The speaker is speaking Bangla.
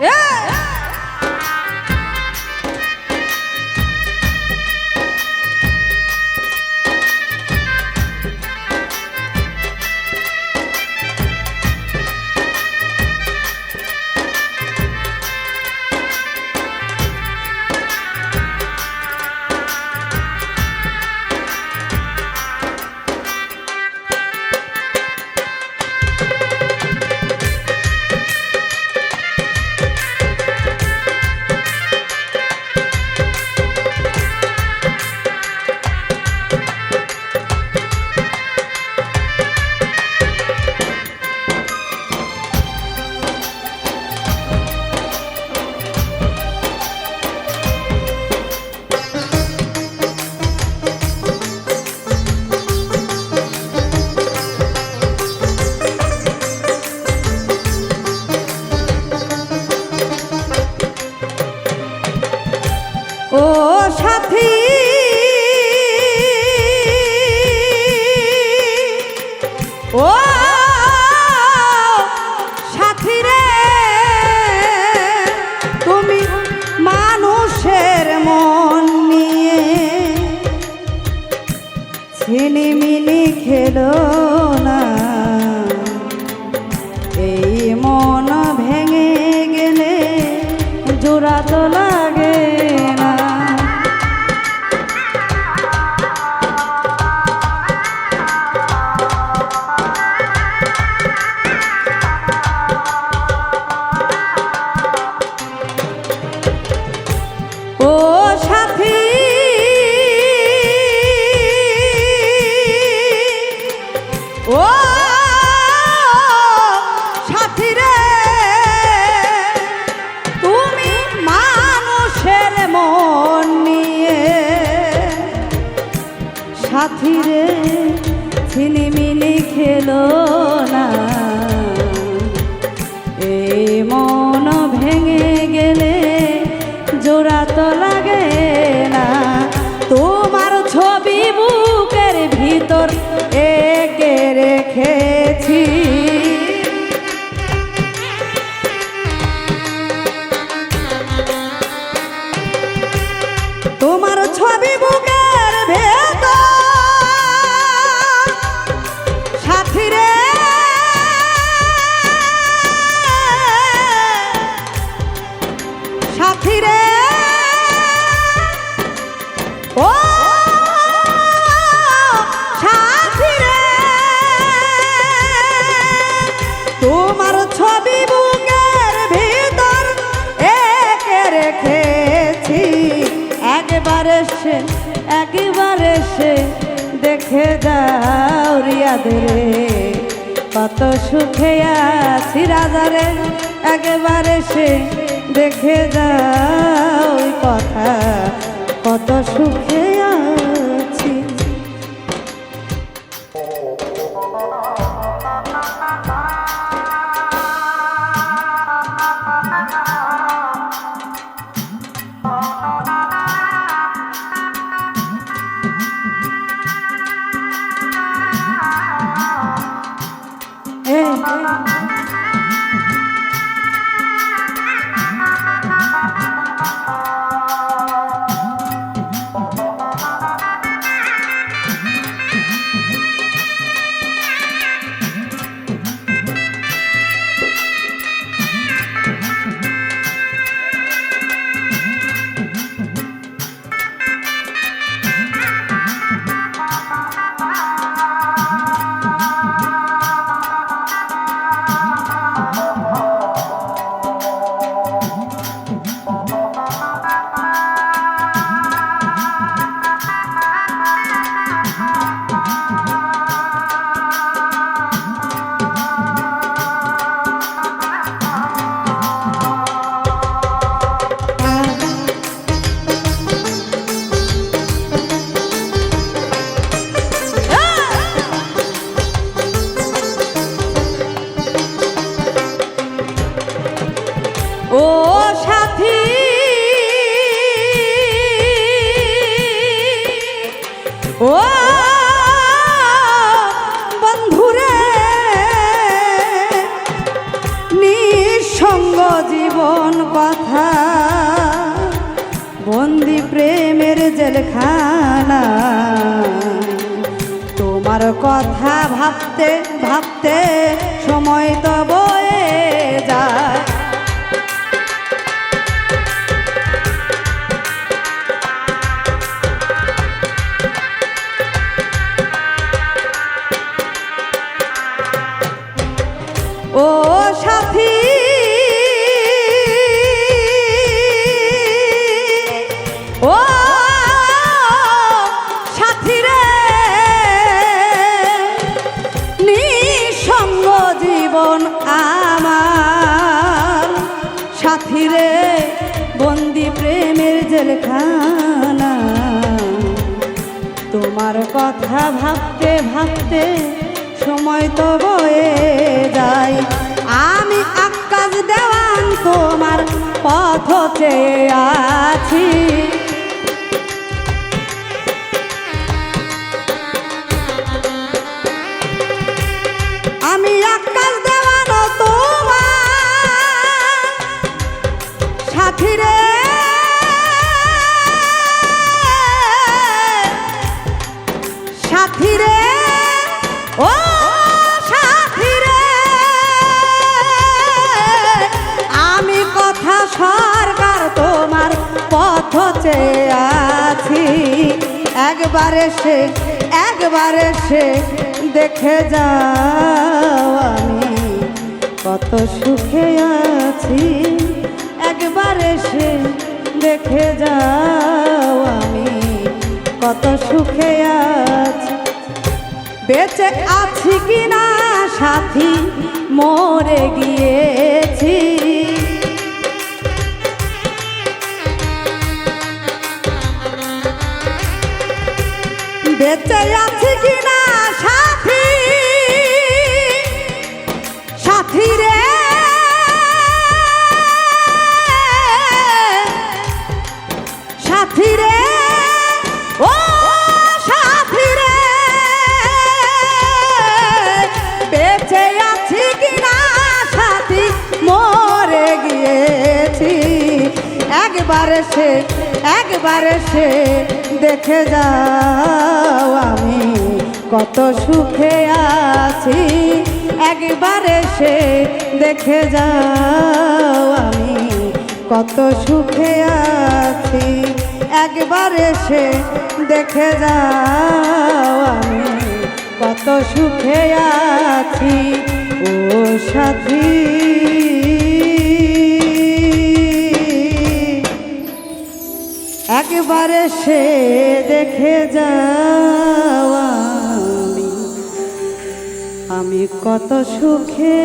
Yeah! ও সাথী। ও তুমি মানুষের মন নিয়ে খেলো। সাথী রে ছিনিমিনি খেলো একবার সে দেখে যাও রিয়াদের। কত সুখে আছি রাজারে, একবার সে দেখে দাও কথা। কত সুখে ও বন্ধুরে নিঃসঙ্গ জীবন কথা বন্দি প্রেমের জেলখানা। তোমার কথা ভাবতে ভাবতে ও সাথী। ও সাথী রে। নিঃসঙ্গ জীবন আমার। সাথী রে, বন্দি প্রেমের জেলখানা। তোমার কথা ভাবতে ভাবতে সময় তো বয়ে যায়। আমি আকাশ দেওয়ান তোমার পথ চেয়ে আছি। চেয়ে আছি। একবার এসে একবার এসে দেখে যাও আমি। কত সুখে আছি। একবার এসে দেখে যাও আমি। কত সুখে আছি। বেঁচে আছি কিনা সাথী? মরে গিয়েছি। বেঁচে আছি কিনা একবার সে একবার সে দেখে যাও আমি কত সুখে আছি। একবার সে দেখে যাও আমি কত সুখে আছি। একবার সে দেখে যাও আমি কত সুখে আছি। ও সাথী একবার সে দেখে যাওয়া আমি কত সুখে